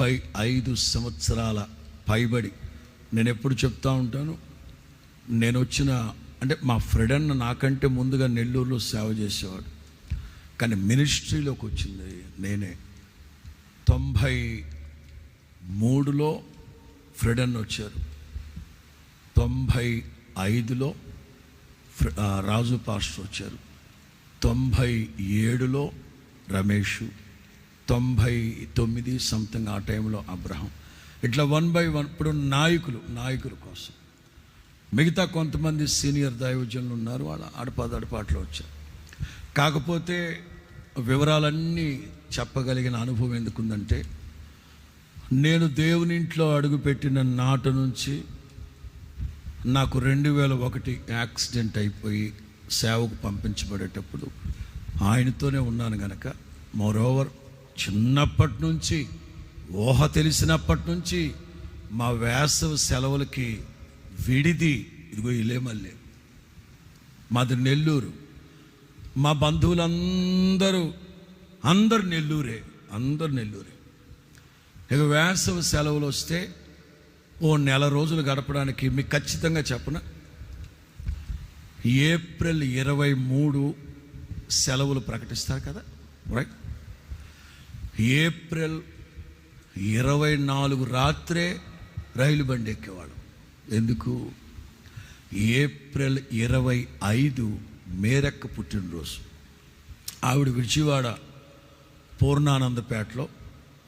ముప్పై ఐదు సంవత్సరాల పైబడి నేను ఎప్పుడు చెప్తా ఉంటాను? నేను వచ్చిన అంటే మా ఫ్రెండ్ అన్న నాకంటే ముందుగా నెల్లూరులో సేవ చేసేవాడు. కానీ మినిస్ట్రీలోకి వచ్చింది నేనే. తొంభై మూడులో ఫ్రెడ్ అన్న వచ్చారు తొంభై ఐదులో ఫ్ర- రాజు పాస్టర్ వచ్చారు తొంభై ఏడులో రమేష్. తొంభై తొమ్మిది సంథింగ్ ఆ టైంలో అబ్రహం. ఇట్లా వన్ బై వన్ ఇప్పుడు నాయకులు నాయకుల కోసం. మిగతా కొంతమంది సీనియర్ దైవజనులు ఉన్నారు వాళ్ళ అడపాదడపాట్లో వచ్చారు. కాకపోతే వివరాలన్నీ చెప్పగలిగిన అనుభవం ఎందుకుందంటే నేను దేవుని ఇంట్లో అడుగుపెట్టిన నాట నుంచి నాకు రెండు వేల ఒకటి యాక్సిడెంట్ అయిపోయి సేవకు పంపించబడేటప్పుడు ఆయనతోనే ఉన్నాను గనక. మోరోవర్ చిన్నప్పటి నుంచి ఊహ తెలిసినప్పటి నుంచి మా వేసవి సెలవులకి విడిది ఇదిగో ఇలేమల్లే మాది నెల్లూరు. మా బంధువులందరూ అందరు నెల్లూరే అందరు నెల్లూరే. ఇక వేసవి సెలవులు వస్తే ఓ నెల రోజులు గడపడానికి మీకు ఖచ్చితంగా చెప్పన ఏప్రిల్ ఇరవై మూడు సెలవులు ప్రకటిస్తారు కదా రైట్ ఏప్రిల్ ఇరవై నాలుగు రాత్రే రైలు బండి ఎక్కేవాళ్ళం. ఎందుకు? ఏప్రిల్ ఇరవై ఐదు మేరక్క పుట్టినరోజు. ఆవిడ విడిచివాడ పూర్ణానందపేటలో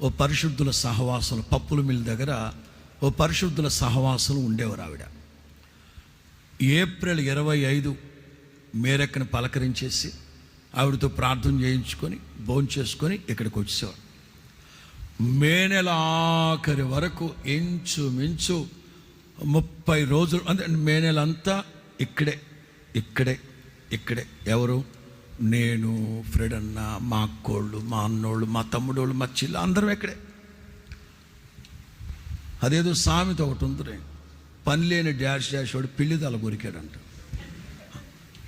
ఓ పరిశుద్ధుల సహవాసం పప్పుల మిల్ దగ్గర ఓ పరిశుద్ధుల సహవాసం ఉండేవారు ఆవిడ. ఏప్రిల్ ఇరవై ఐదు మేరక్కను పలకరించేసి ఆవిడతో ప్రార్థన చేయించుకొని భోంచేసుకొని ఇక్కడికి వచ్చేవాడు మే నెల ఆఖరి వరకు ఇంచుమించు ముప్పై రోజులు అంటే మే నెల అంతా ఇక్కడే ఇక్కడే ఇక్కడే. ఎవరు? నేను ఫ్రెడ్ అన్న మా అక్కోళ్ళు మా అన్నోళ్ళు మా తమ్ముడోళ్ళు మా చిల్ల అందరం ఇక్కడే. అదేదో సామెత ఒకటి ఉంది పని లేని డాష్ డాష్ వాడు పిల్లి తల కొరికాడంట.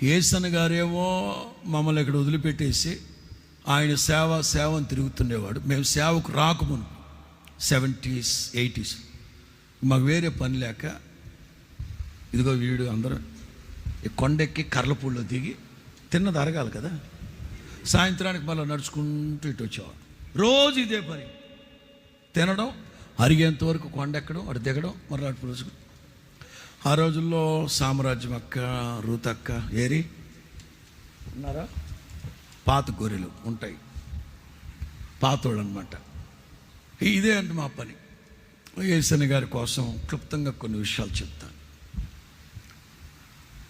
ఏసన్ గారేమో మమ్మల్ని ఇక్కడ వదిలిపెట్టేసి ఆయన సేవ సేవను తిరుగుతుండేవాడు. మేము సేవకు రాకమును సెవెంటీస్ ఎయిటీస్ మాకు వేరే పని లేక ఇదిగో వీడు అందరం ఈ కొండెక్కి కర్లపూడిలో దిగి తిన్నది అరగాలి కదా. సాయంత్రానికి మళ్ళీ నడుచుకుంటూ ఇటు వచ్చేవాడు. రోజు ఇదే పని. తినడం అరిగేంత వరకు కొండెక్కడం అటు దిగడం మరలా అటు ఆ రోజుల్లో సామ్రాజ్యం అక్క రూత్ అక్క ఏరి? ఉన్నారా? పాత గొర్రెలు ఉంటాయి. పాతోళ్ళు అనమాట ఇదే అంటే మా పని. ఏసని గారి కోసం క్లుప్తంగా కొన్ని విషయాలు చెప్తాను.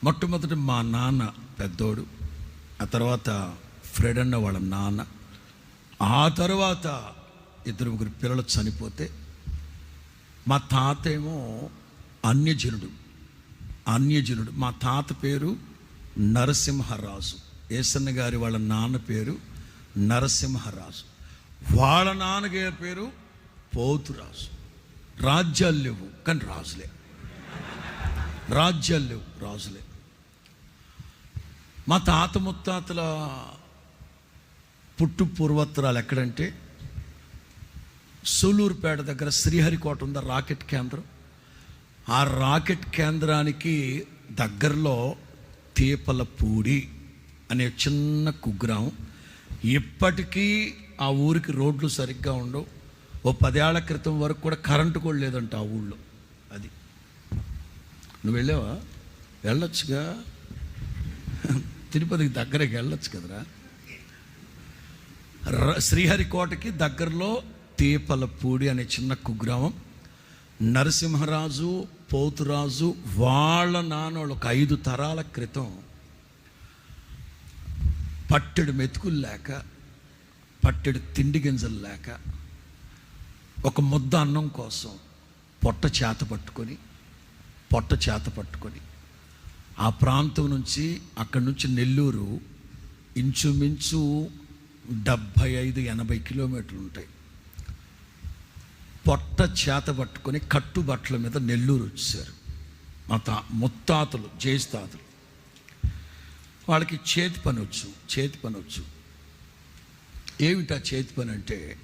మొట్టమొదటి మా నాన్న పెద్దోడు ఆ తర్వాత ఫ్రెడ్ అన్న వాళ్ళ నాన్న ఆ తర్వాత ఇద్దరు ముగ్గురు పిల్లలు చనిపోతే మా తాత ఏమో అన్యజనుడు. అన్యజనుడు. మా తాత పేరు నరసింహరాజు. ఏసన్న గారి వాళ్ళ నాన్న పేరు నరసింహరాజు. వాళ్ళ నాన్నగారి పేరు పోతురాజు. రాజ్యాలు లేవు కానీ రాజులే. రాజ్యాలు లేవు రాజులే. మా తాత ముత్తాతల పుట్టు పూర్వత్రాలు ఎక్కడంటే సూలూరుపేట దగ్గర శ్రీహరికోట ఉందా రాకెట్ కేంద్రం. ఆ రాకెట్ కేంద్రానికి దగ్గరలో తీపలపూడి అనే చిన్న కుగ్రామం. ఇప్పటికీ ఆ ఊరికి రోడ్లు సరిగ్గా ఉండవు. ఓ పదేళ్ళ క్రితం వరకు కూడా కరెంటు కూడా లేదంట ఆ ఊళ్ళో. అది. నువ్వు వెళ్ళావా? వెళ్ళొచ్చుగా. తిరుపతికి దగ్గరకి వెళ్ళొచ్చు కదరా. ర- శ్రీహరికోటకి దగ్గరలో తీపలపూడి అనే చిన్న కుగ్రామం. నరసింహరాజు పోతురాజు వాళ్ళ నాన్నోళ్ళు ఒక ఐదు తరాల క్రితం పట్టెడు మెతుకులు లేక పట్టెడు తిండి గింజలు లేక ఒక ముద్ద అన్నం కోసం పొట్ట చేత పట్టుకొని పొట్ట చేత పట్టుకొని ఆ ప్రాంతం నుంచి అక్కడి నుంచి నెల్లూరు ఇంచుమించు డెబ్భై ఐదు ఎనభై కిలోమీటర్లు ఉంటాయి. పొట్ట చేత పట్టుకొని కట్టుబట్టల మీద నెల్లూరు వచ్చేసారు మా తా ముత్తాతలు జేస్తాతలు వాళ్ళకి చేతి పని వచ్చు చేతి పని వచ్చు. ఏమిటా చేతి పని అంటే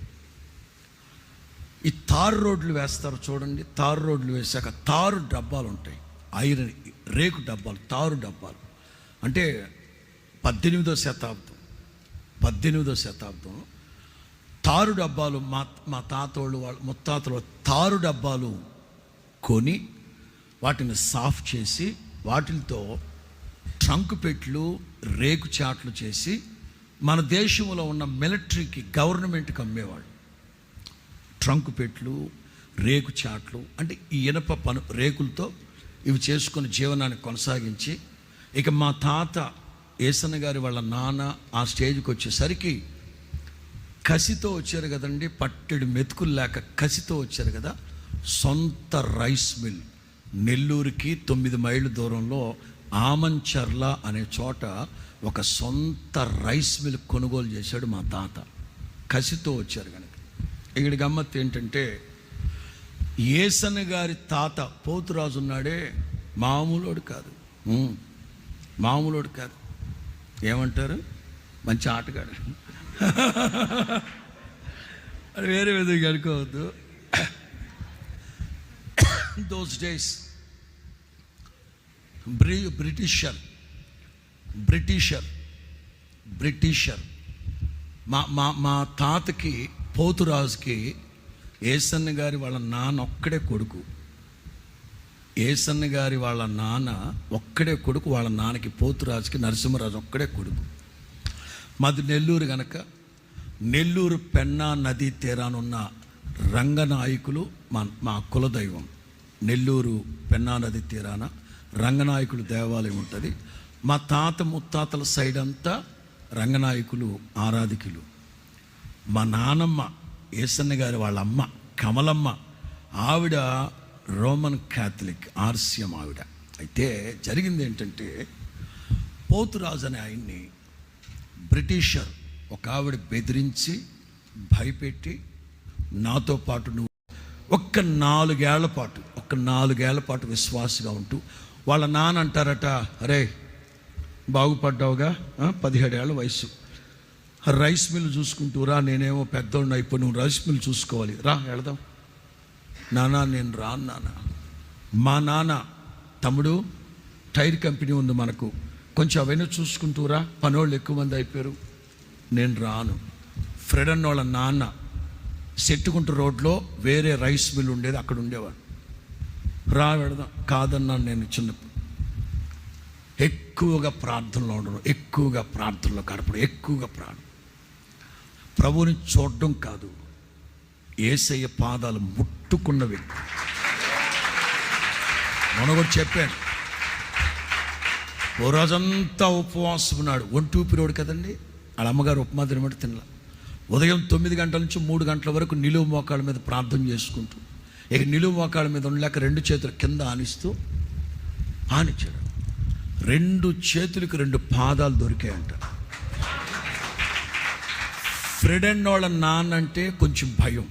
ఈ తారు రోడ్లు వేస్తారు చూడండి తారు రోడ్లు వేశాక తారు డబ్బాలు ఉంటాయి. ఐరన్ రేకు డబ్బాలు తారు డబ్బాలు. అంటే పద్దెనిమిదో శతాబ్దం పద్దెనిమిదో శతాబ్దం తారు డబ్బాలు మా మా తాతోళ్ళు వాళ్ళ ముత్తాతలు తారు డబ్బాలు కొని వాటిని సాఫ్ చేసి వాటితో ట్రంక్ పెట్లు రేకు చాట్లు చేసి మన దేశంలో ఉన్న మిలిటరీకి గవర్నమెంట్కి అమ్మేవాళ్ళు. ట్రంక్ పెట్లు రేకు చాట్లు అంటే ఈ ఇనప పను రేకులతో ఇవి చేసుకుని జీవనాన్ని కొనసాగించి ఇక మా తాత ఏసన్న గారి వాళ్ళ నాన్న ఆ స్టేజ్కి వచ్చేసరికి కసితో వచ్చారు కదండి పట్టెడు మెతుకులు లేక కసితో వచ్చారు కదా సొంత రైస్ మిల్. నెల్లూరుకి తొమ్మిది మైళ్ళ దూరంలో ఆమంచర్ల అనే చోట ఒక సొంత రైస్ మిల్ కొనుగోలు చేశాడు మా తాత. కసితో వచ్చారు కనుక. ఇక్కడ గమ్మత్తు ఏంటంటే ఏసన్న గారి తాత పోతురాజు ఉన్నాడే మామూలోడు కాదు. ఉమ్, మామూలోడు కాదు. ఏమంటారు? మంచి ఆటగాడు. అది వేరే విధంగా అనుకోవద్దు. దోస్ డేస్ బ్రి బ్రిటిషర్ బ్రిటిషర్ బ్రిటిషర్ మా మా మా తాతకి పోతురాజుకి ఏసన్న గారి వాళ్ళ నాన్న ఒక్కడే కొడుకు. ఏసన్న గారి వాళ్ళ నాన్న ఒక్కడే కొడుకు వాళ్ళ నాన్నకి పోతురాజుకి నరసింహరాజు ఒక్కడే కొడుకు. మాది నెల్లూరు కనుక నెల్లూరు పెన్నా నదీ తీరానున్న రంగనాయకులు మా మా కులదైవం. నెల్లూరు పెన్నా నది తీరాన రంగనాయకులు దేవాలయం ఉంటుంది. మా తాత ముత్తాతల సైడ్ అంతా రంగనాయకులు ఆరాధికులు. మా నానమ్మ ఏసన్న గారి వాళ్ళ అమ్మ కమలమ్మ ఆవిడ రోమన్ క్యాథలిక్ ఆర్సియం ఆవిడ. అయితే జరిగింది ఏంటంటే పోతురాజు అనే ఆయన్ని బ్రిటిషర్ ఒక ఆవిడ బెదిరించి భయపెట్టి నాతో పాటు నువ్వు ఒక్క నాలుగేళ్ళ పాటు ఒక్క నాలుగేళ్ళ పాటు విశ్వాసగా ఉంటూ వాళ్ళ నాన్న అంటారట అరే బాగుపడ్డావుగా ఆ, పదిహేడేళ్ళ వయసు రైస్ మిల్ చూసుకుంటూ రా నేనేమో పెద్దోడిని అయిపోయి నువ్వు రైస్ మిల్ చూసుకోవాలి. రా వెళదాం. నానా నేను రా నాన్న. మా నాన్న తమ్ముడు టైర్ కంపెనీ ఉంది మనకు. కొంచెం అవన్నీ చూసుకుంటూరా? పనోళ్ళు ఎక్కువ మంది అయిపోయారు. నేను రాను. ఫ్రెడ్ అన్న వాళ్ళ నాన్న సెట్టుకుంట రోడ్లో వేరే రైస్ మిల్ ఉండేది అక్కడ ఉండేవాడు. రా కాదన్నా కాదన్నాను నేను చిన్నప్పుడు ఎక్కువగా ప్రార్థనలో ఉండడం ఎక్కువగా ప్రార్థనలో గడపడం ఎక్కువగా ప్రార్థన. ప్రభువుని చూడడం కాదు. ఏసయ్య పాదాలు ముట్టుకున్న వ్యక్తి. మొన్న కూడా చెప్పాను. ఓ రోజంతా ఉపవాసం ఉన్నాడు. ఒంటి ఊపిరోడు కదండి? వాళ్ళ అమ్మగారు ఉప్మా తినమంటే తినలా. ఉదయం తొమ్మిది గంటల నుంచి మూడు గంటల వరకు నిలువు మోకాళ్ళ మీద ప్రార్థన చేసుకుంటూ ఇక నిలువు మోకాళ్ళ మీద ఉండలేక రెండు చేతులు కింద ఆనిస్తూ ఆనిచ్చాడు. రెండు చేతులకు రెండు పాదాలు దొరికాయంట. ఫ్రెడ్ అండ్ వాళ్ళ నాన్న అంటే కొంచెం భయం.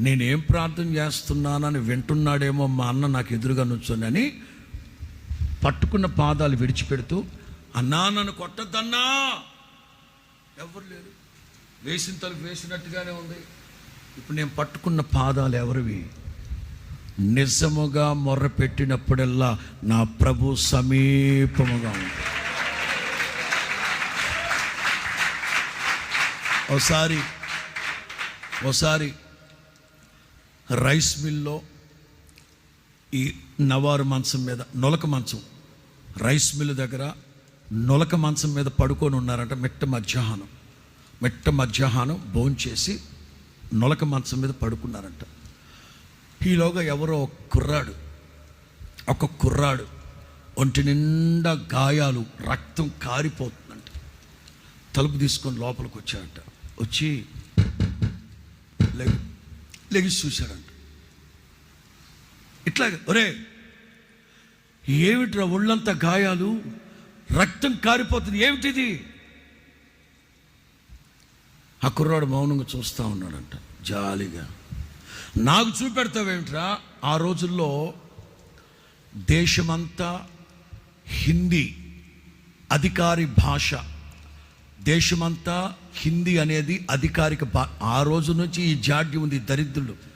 నేనేం ప్రార్థన చేస్తున్నానని వింటున్నాడేమో మా అన్న నాకు ఎదురుగా నుంచోనని పట్టుకున్న పాదాలు విడిచిపెడుతూ అన్నా నన్ను కొట్టద్దన్నా! ఎవరు లేరు. వేసిన తలుపు వేసినట్టుగానే ఉంది. ఇప్పుడు నేను పట్టుకున్న పాదాలు ఎవరివి? నిజముగా మొర్ర పెట్టినప్పుడల్లా నా ప్రభు సమీపముగా ఉంది. ఒకసారి ఒకసారి రైస్ మిల్లో ఈ నవారు మంచం మీద నొలక మంచం రైస్ మిల్ దగ్గర నొలక మంచం మీద పడుకొని ఉన్నారంట మిట్ట మధ్యాహ్నం. మిట్ట మధ్యాహ్నం భోంచేసి నొలక మంచం మీద పడుకున్నారంట. ఈలోగా ఎవరో ఒక కుర్రాడు ఒక కుర్రాడు ఒంటి నిండా గాయాలు రక్తం కారిపోతుందంట. తలుపు తీసుకొని లోపలికి వచ్చాడంట వచ్చి లెగి లెగిసి చూశాడంట ఇట్లాగే ఒరే ఏమిట్రా ఒళ్ళంతా గాయాలు? రక్తం కారిపోతుంది. ఏమిటిది? ఆ కుర్రాడు మౌనంగా చూస్తూ ఉన్నాడంట జాలిగా. నాకు చూపెడతావేమిట్రా? ఆ రోజుల్లో దేశమంతా హిందీ అధికారి భాష. దేశమంతా హిందీ అనేది అధికారిక భా ఆ రోజు నుంచి ఈ జాడ్యం ఉంది దరిద్రులు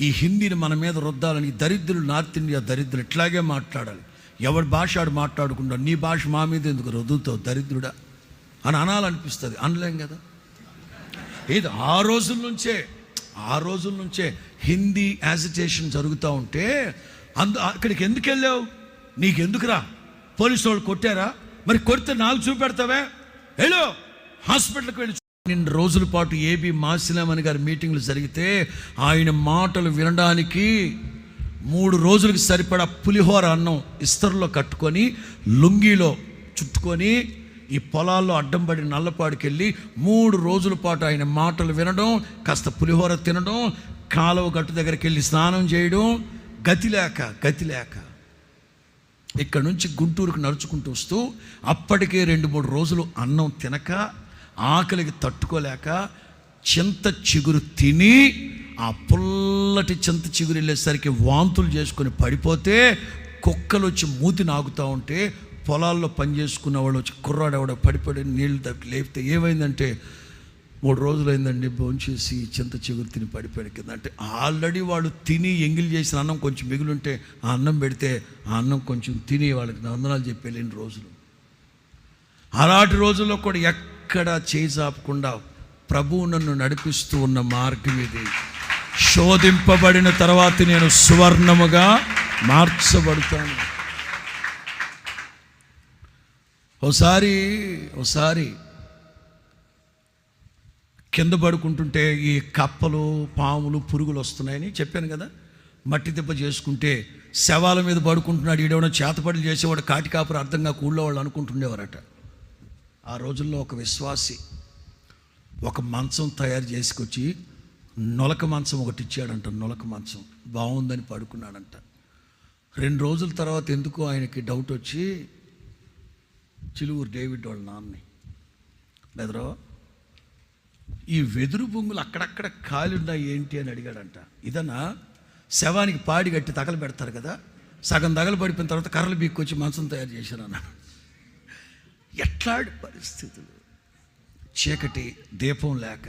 ఈ హిందీని మన మీద రుద్దాలని దరిద్రులు నార్త్ ఇండియా దరిద్రులు ఇట్లాగే మాట్లాడాలి. ఎవరి భాష ఆడు మాట్లాడుకుంటా నీ భాష మా మీద ఎందుకు రుద్దుతావు దరిద్రుడా? అని అనాలనిపిస్తుంది. అనలేం కదా? ఇది ఆ రోజుల నుంచే ఆ రోజుల నుంచే హిందీ యాజిటేషన్ జరుగుతూ ఉంటే అందు అక్కడికి ఎందుకు వెళ్ళావు? నీకెందుకురా? పోలీసు వాళ్ళు కొట్టారా? మరి కొడితే నాకు చూపెడతావే? హలో హాస్పిటల్కి వెళ్ళి నిన్న రోజుల పాటు ఏబి మాసిలామణి గారి మీటింగ్లు జరిగితే ఆయన మాటలు వినడానికి మూడు రోజులకు సరిపడా పులిహోర అన్నం ఇస్తరులో కట్టుకొని లుంగీలో చుట్టుకొని ఈ పొలాల్లో అడ్డం పడి నల్లపాడికి వెళ్ళి మూడు రోజుల పాటు ఆయన మాటలు వినడం కాస్త పులిహోర తినడం కాలువ గట్టు దగ్గరికి వెళ్ళి స్నానం చేయడం గతి లేక గతి లేక ఇక్కడ నుంచి గుంటూరుకు నడుచుకుంటూ వస్తూ అప్పటికే రెండు మూడు రోజులు అన్నం తినక ఆకలికి తట్టుకోలేక చింత చిగురు తిని ఆ పుల్లటి చింత చిగురు వెళ్ళేసరికి వాంతులు చేసుకొని పడిపోతే కుక్కలు వచ్చి మూతి నాగుతూ ఉంటే పొలాల్లో పని చేసుకున్న వాళ్ళు వచ్చి కుర్రాడు ఎవడో పడిపడి నీళ్ళు తప్పి లేపితే ఏమైందంటే మూడు రోజులైందండి భోంచేసి చింత చిగురు తిని పడిపోయాడు కింద. అంటే ఆల్రెడీ వాళ్ళు తిని ఎంగిల్ చేసిన అన్నం కొంచెం మిగులుంటే ఆ అన్నం పెడితే ఆ అన్నం కొంచెం తిని వాళ్ళకి వందనాలు చెప్పి వెళ్ళిన రోజులు. అలాంటి రోజుల్లో కూడా ఎక్కడ చేజాపకుండా ప్రభువు నన్ను నడిపిస్తూ ఉన్న మార్గం ఇది. శోధింపబడిన తర్వాత నేను సువర్ణముగా మార్చబడతాను. ఒకసారి ఒకసారి కింద పడుకుంటుంటే ఈ కప్పలు పాములు పురుగులు వస్తున్నాయని చెప్పాను కదా. మట్టి దెబ్బ చేసుకుంటే శవాల మీద పడుకుంటున్నాడు. ఈడేమైనా చేతపడులు చేసేవాడు కాటి కాపురు అర్థంగా కూళ్ళో వాళ్ళు అనుకుంటుండేవారట. ఆ రోజుల్లో ఒక విశ్వాసి ఒక మంచం తయారు చేసుకొచ్చి నొలక మంచం ఒకటి ఇచ్చాడంట నొలక మంచం. బాగుందని పడుకున్నాడంట. రెండు రోజుల తర్వాత ఎందుకో ఆయనకి డౌట్ వచ్చి చిలువురు డేవిడ్ వాళ్ళ నాన్నని. బెదరో ఈ వెదురు బొంగులు అక్కడక్కడ ఖాళీ ఉన్నాయి ఏంటి అని అడిగాడంట. ఇదన్నా శవానికి పాడి కట్టి తగలు పెడతారు కదా సగం తగలబడిపోయిన తర్వాత కర్రలు బీక్కొచ్చి మంచం తయారు చేశారు అన్న ఎట్లాంటి పరిస్థితులు? చీకటి దీపం లేక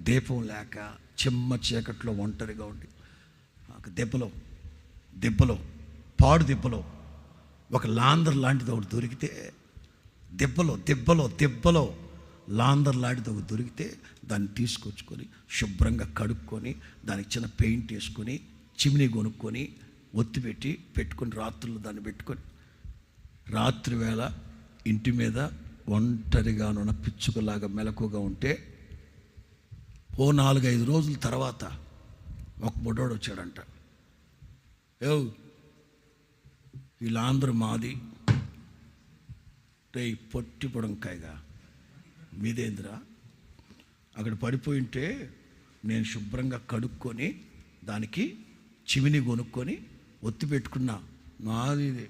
దీపం లేక చిమ్మ చీకట్లో ఒంటరిగా ఉండి ఒక దెబ్బలో దెబ్బలో పాడు దెబ్బలో ఒక లాందర్ లాంటిది ఒకటి దొరికితే దెబ్బలో దెబ్బలో దెబ్బలో లాందర్ లాంటిది ఒకటి దొరికితే దాన్ని తీసుకొచ్చుకొని శుభ్రంగా కడుక్కొని దానికి చిన్న పెయింట్ వేసుకొని చిమ్ని కొనుక్కొని ఒత్తి పెట్టి పెట్టుకొని రాత్రులు దాన్ని పెట్టుకొని రాత్రి వేళ ఇంటి మీద ఒంటరిగానున్న పిచ్చుకలాగా మెలకుగా ఉంటే ఓ నాలుగైదు రోజుల తర్వాత ఒక బుడ్డోడు వచ్చాడంట. ఏ వీళ్ళందరూ మాది. రే పొట్టి పొడంకాయగా మీదేంద్రా? అక్కడ పడిపోయి ఉంటే నేను శుభ్రంగా కడుక్కొని దానికి చిమిని కొనుక్కొని ఒత్తి పెట్టుకున్నా. నాది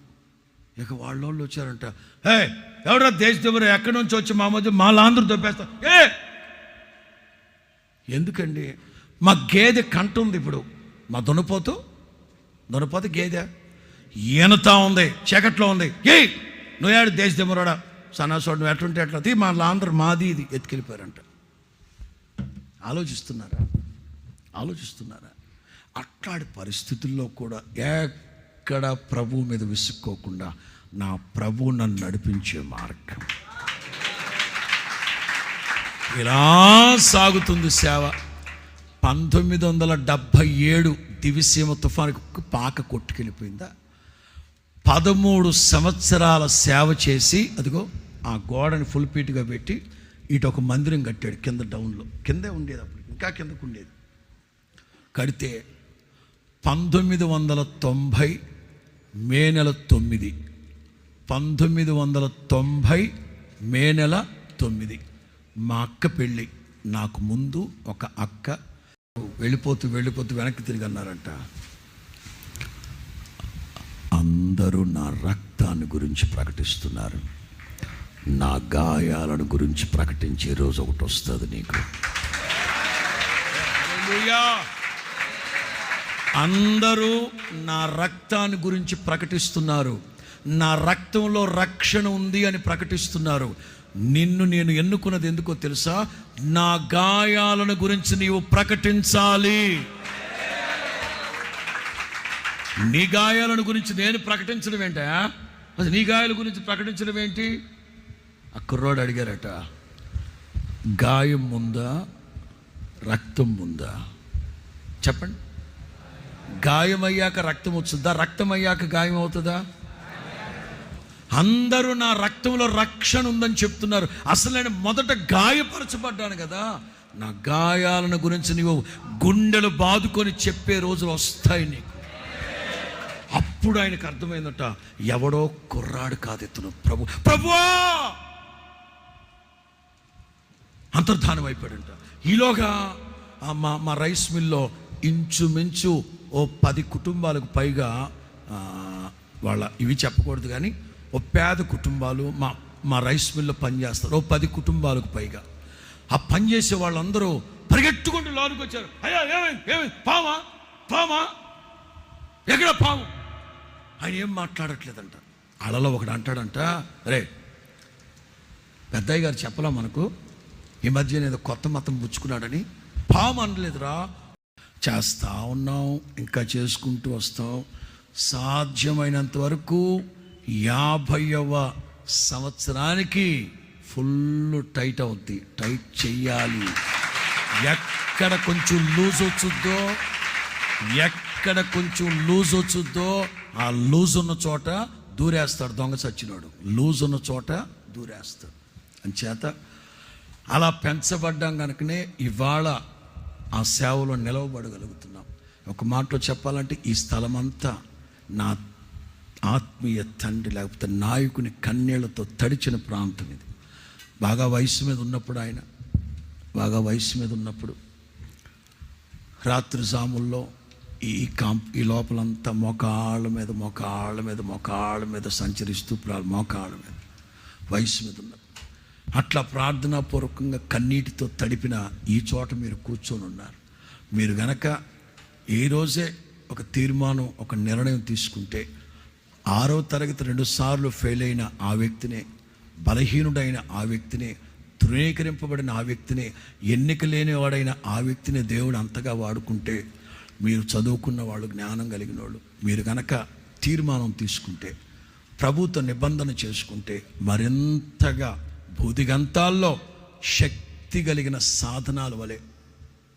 ఇక వాళ్ళోళ్ళు వచ్చారంట ఏ ఎవరా దేశ దేవుడు ఎక్కడి నుంచి వచ్చి మా మధ్య మా లాంధ్రు దొబ్బేస్తా ఏ? ఎందుకండి? మా గేదె కంట ఉంది ఇప్పుడు. మా దున్నపోతు? దునపోతు గేదె. ఈనతా ఉంది చీకట్లో ఉంది. ఏ నువ్వేడు దేశ దిమ్మరాడా సన్నాసోడు నువ్వు ఎట్లుంటే ఎట్లా తీ మా లాంధ్ర మాది ఇది. ఎత్తుకెళ్ళిపోయారంట. ఆలోచిస్తున్నారా? ఆలోచిస్తున్నారా? అట్లాంటి పరిస్థితుల్లో కూడా ఎక్కడ ప్రభు మీద విసుక్కోకుండా నా ప్రభు నన్ను నడిపించే మార్గం. ఇలా సాగుతుంది సేవ. పంతొమ్మిది వందల డెబ్భై ఏడు దివిసీమ తుఫానుకు పాక కొట్టుకెళ్ళిపోయిందా? పదమూడు సంవత్సరాల సేవ చేసి అదిగో ఆ గోడని ఫుల్ పీట్గా పెట్టి ఇటు ఒక మందిరం కట్టాడు కింద డౌన్లో. కిందే ఉండేది అప్పుడు ఇంకా కిందకు ఉండేది. కడితే పంతొమ్మిది వందల తొంభై మే నెల తొమ్మిది. పంతొమ్మిది వందల తొంభై మే నెల తొమ్మిది. మా అక్క పెళ్ళి. నాకు ముందు ఒక అక్క. వెళ్ళిపోతూ వెళ్ళిపోతూ వెనక్కి తిరిగి అన్నారంట అందరూ నా రక్తాన్ని గురించి ప్రకటిస్తున్నారు. నా గాయాలను గురించి ప్రకటించే రోజు ఒకటి వస్తుంది నీకు. అందరూ నా రక్తాన్ని గురించి ప్రకటిస్తున్నారు. నా రక్తంలో రక్షణ ఉంది అని ప్రకటిస్తున్నారు. నిన్ను నేను ఎన్నుకున్నది ఎందుకో తెలుసా? నా గాయాలను గురించి నీవు ప్రకటించాలి. నీ గాయాలను గురించి నేను ప్రకటించడం ఏంటా? అది నీ గాయాల గురించి ప్రకటించడం ఏంటి? ఆ కుర్రోడు అడిగారట గాయం ముందా రక్తం ముందా చెప్పండి. గాయం అయ్యాక రక్తం వచ్చుద్దా? రక్తం అయ్యాక గాయం అవుతుందా అందరూ నా రక్తంలో రక్షణ ఉందని చెప్తున్నారు. అసలు నేను మొదట గాయపరచబడ్డాను కదా. నా గాయాలను గురించి నీవు గుండెలు బాదుకొని చెప్పే రోజులు వస్తాయి నీకు. అప్పుడు ఆయనకు అర్థమైందట ఎవడో కుర్రాడు కాదు ఇతను ప్రభు. ప్రభువా! అంతర్ధానం అయిపోయాడంట. ఈలోగా మా మా రైస్ మిల్లో ఇంచుమించు ఓ పది కుటుంబాలకు పైగా వాళ్ళ ఇవి చెప్పకూడదు కానీ ఓ పేద కుటుంబాలు మా మా రైస్ మిల్లో పనిచేస్తారు. ఓ పది కుటుంబాలకు పైగా. ఆ పనిచేసే వాళ్ళందరూ పరిగెట్టుకుంటూ లోనికి వచ్చారు అయ్యా ఏమైంది? ఏమైంది? పామా పామా ఎక్కడ పాము ఆయన ఏం మాట్లాడట్లేదంట. అలలో ఒకడు అంటాడంట రే పెద్దయ్య గారు చెప్పలా మనకు? ఈ మధ్య ఏదో కొత్త మతం పుచ్చుకున్నాడని. పాము అనలేదురా. చేస్తా ఉన్నాం ఇంకా చేసుకుంటూ వస్తాం సాధ్యమైనంత వరకు యాభైవ సంవత్సరానికి ఫుల్ టైట్ అవుద్ది. టైట్ చెయ్యాలి. ఎక్కడ కొంచెం లూజ్ వచ్చుద్దో ఎక్కడ కొంచెం లూజ్ వచ్చుద్దో ఆ లూజ్ ఉన్న చోట దూరేస్తాడు దొంగ సచ్చినాడు. లూజ్ ఉన్న చోట దూరేస్తాడు. అంచేత అలా పెంచబడ్డాం కనుకనే ఇవాళ ఆ సేవలో నిలవబడగలుగుతున్నాం. ఒక మాటలో చెప్పాలంటే ఈ స్థలమంతా నా ఆత్మీయ తండ్రి లేకపోతే నాయకుని కన్నీళ్ళతో తడిచిన ప్రాంతం ఇది. బాగా వయసు మీద ఉన్నప్పుడు ఆయన బాగా వయసు మీద ఉన్నప్పుడు రాత్రి జాముల్లో ఈ కాంప్ ఈ లోపలంతా మోకాళ్ళ మీద మోకాళ్ళ మీద మోకాళ్ళ మీద సంచరిస్తూ ప్రా- మోకాళ్ళ మీద వయసు మీద ఉన్నప్పుడు అట్లా ప్రార్థనాపూర్వకంగా కన్నీటితో తడిపిన ఈ చోట మీరు కూర్చొని ఉన్నారు. మీరు గనక ఏ రోజే ఒక తీర్మానం ఒక నిర్ణయం తీసుకుంటే ఆరో తరగతి రెండు సార్లు ఫెయిల్ అయిన ఆ వ్యక్తినే బలహీనుడైన ఆ వ్యక్తినే ధృవీకరింపబడిన ఆ వ్యక్తినే ఎన్నిక లేనివాడైన ఆ వ్యక్తిని దేవుడు అంతగా వాడుకుంటే మీరు చదువుకున్న వాళ్ళు జ్ఞానం కలిగిన వాళ్ళు మీరు కనుక తీర్మానం తీసుకుంటే ప్రభుత్వ నిబంధన చేసుకుంటే మరింతగా భూదిగంతాల్లో శక్తి కలిగిన సాధనాల వలె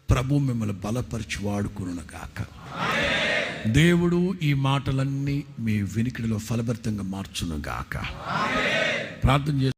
ప్రభు మిమ్మల్ని బలపరిచి వాడుకును గాక దేవుడు ఈ మాటలన్నీ మీ వినికిడిలో ఫలభరితంగా మార్చును గాక ప్రార్థన చేసి